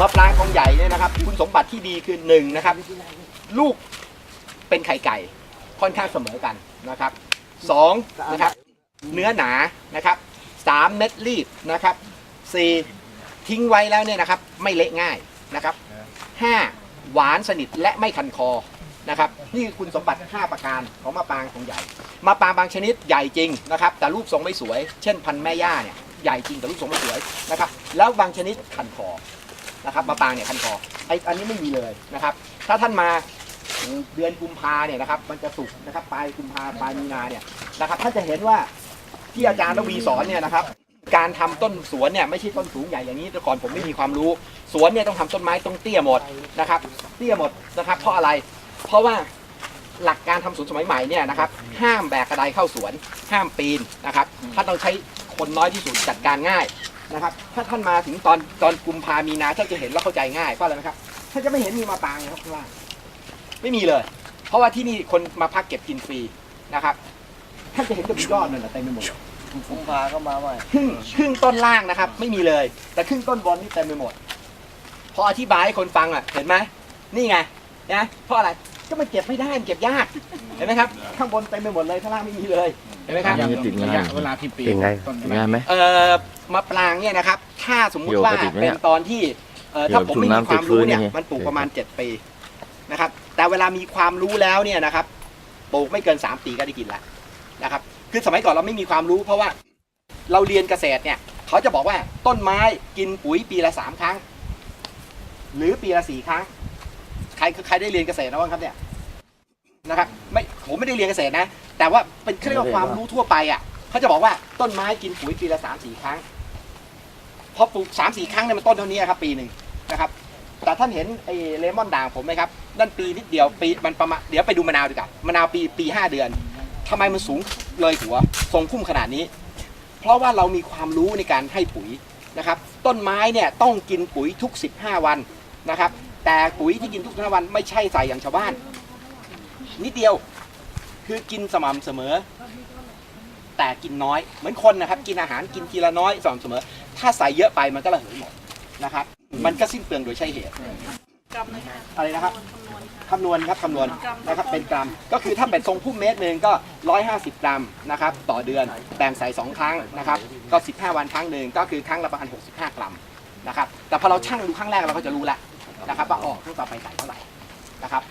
มะปรางทองใหญ่เนี่ยนะครับ คุณสมบัติที่ดีคือหนึ่งนะครับ ลูกเป็นไข่ไก่ค่อนข้างเสมอกันนะครับสองนะครับ เนื้อหนานะครับสามเม็ดรีบนะครับสี่ทิ้งไว้แล้วเนี่ยนะครับ ไม่เละง่ายนะครับห้าหวานสนิทและไม่คันคอนะครับนี่คือคุณสมบัติ 5 ประการของมะปรางของใหญ่มะปรางบางชนิดใหญ่จริงนะครับ แต่รูปทรงไม่สวย เช่นพันแม่ย่าเนี่ยใหญ่จริงแต่รูปทรงไม่สวยนะครับ แล้วบางชนิดคันคอ นะครับมะปางเนี่ยคันคอไออันนี้ไม่มีเลยนะครับ ถ้าท่านมาเดือนกุมภาเนี่ยนะครับ มันจะสุกนะครับปลายกุมภาปลายมีนาเนี่ยนะครับท่านจะเห็นว่าที่อาจารย์ระวีสอนเนี่ยนะครับ การทำต้นสวนเนี่ยไม่ใช่ต้นสูงใหญ่อย่างนี้แต่ก่อนผมไม่มีความรู้สวนเนี่ยต้องทำต้นไม้ต้องเตี้ยหมดนะครับ เตี้ยหมดนะครับเพราะอะไร เพราะว่าหลักการทำสวนสมัยใหม่เนี่ยนะครับ ห้ามแบกกระไดเข้าสวน ห้ามปีนนะครับท่านต้องใช้คนน้อยที่สุดจัดการง่าย นะครับ ถ้าท่านมาถึงตอนตอนกุมภามีนาท่านจะเห็นแล้วเข้าใจง่ายเพราะอะไรนะครับท่านจะไม่เห็นมีมาปรางเลยครับข้างล่างไม่มีเลย เพราะว่าที่นี่คนมาพักเก็บกินฟรีนะครับท่านจะเห็นกับยอดนั่นนะเต็มไปหมดกุมภาก็มาใหม่ครึ่งครึ่งต้นล่างนะครับ ไม่มีเลย แต่ครึ่งต้นบนนี่เต็มไปหมด พออธิบายให้คนฟังอะเห็นไหมนี่ไง นะเพราะอะไรก็มันเก็บไม่ได้มันเก็บยากเห็นไหมครับข้างบนเต็มไปหมดเลยข้างล่างไม่มีเลยเห็นไหมครับยังติดง่ายระยะเวลาที่ปีเป็นไงต้นง่ายไหมเอ่อมะปรางเนี่ยนะครับ ถ้าสมมุติว่าเกี่ยวกับติดไหมเป็เนี่นยตอนที่เอ่อถ้าผมไม่มีความรู้เนี่ยเกี่ยวกับมันปลูกประมาณ 7 ปีนะครับ แต่เวลามีความรู้แล้วเนี่ยนะครับปลูกไม่เกิน 3 ปีก็ได้กินแล้วนะครับ คือสมัยก่อนเราไม่มีความรู้ เพราะว่าเราเรียนเกษตรเนี่ย เขาจะบอกว่าต้นไม้กินปุ๋ยปีละสามครั้ง หรือปีละสี่ครั้ง ใครใครได้เรียนเกษตรนะบ้างครับเนี่ยนะครับไม่ผมไม่ได้เรียนเกษตรนะ แต่ว่าเป็นเรียกว่าความรู้ทั่วไปอะเขาจะบอกว่าต้นไม้กินปุ๋ยปีละสามสี่ครั้งพอปลูกสามสี่ครั้งเนี่ยมันต้นเท่านี้ครับ ปีหนึ่งนะครับ แต่ท่านเห็นไอ้เลมอนด่างผมไหมครับนั่นปีนิดเดียวปีมันประมาณเดี๋ยวไปดูมะนาวดีกว่ามะนาวปีปีห้าเดือนทำไมมันสูงเลยหัวทรงพุ่มขนาดนี้ เพราะว่าเรามีความรู้ในการให้ปุ๋ยนะครับ ต้นไม้เนี่ยต้องกินปุ๋ยทุก 15 วันนะครับ แต่ปุ๋ยที่กินทุก15วันไม่ใช่ใส่อย่างชาวบ้าน นิดเดียวคือกินสม่ำเสมอ แต่กินน้อย เหมือนคนนะครับ กินอาหารกินทีละน้อยสม่ำเสมอ ถ้าใส่เยอะไปมันก็ระเหยหมดนะครับ มันก็สิ้นเปลืองโดยใช่เหตุอะไรนะครับคำนวณครับคำนวณนะครับเป็นกรัม ก็คือถ้าเป็นทรงพุ่มเมตรหนึ่งก็ 150 กรัมนะครับต่อเดือนแบ่งใส่2ครั้งนะครับก็ 15 วันครั้งหนึ่งก็คือครั้งละประมาณ65 กรัมนะครับแต่พอเราชั่งดูครั้งแรกเราก็จะรู้แล้ว นะครับว่าออครั้งต่อไปใส่เท่าไหร่นะครับ